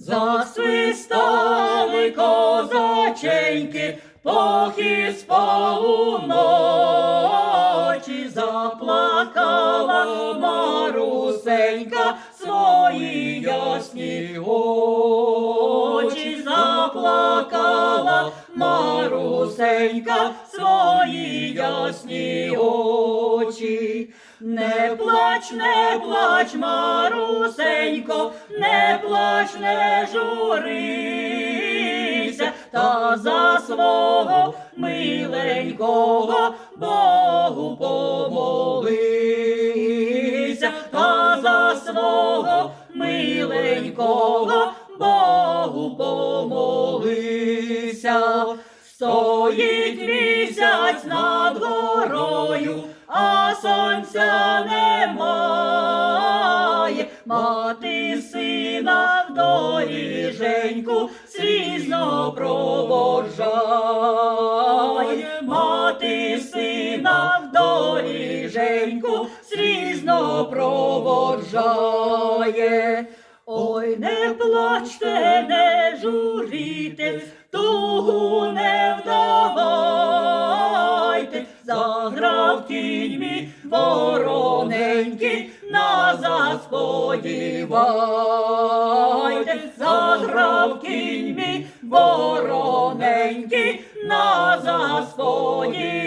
Засвистали козаченьки, похід спав уночі, заплакала Марусенька свої ясні очі, заплакала Марусенька свої ясні. Не плач, не плач, Марусенько, не плач, не журися, та за свого миленького Богу помолися, та за свого миленького Богу помолися. Стоїть місяць над горою, а сонця немає. Мати сина в доріженьку слізно проводжає. Мати сина в доріженьку слізно проводжає. Ой, не плачте, не журіте, тугу заграв тінь мій вороненький, на засподівайте, заграв тінь мій вороненький, на засподівайте.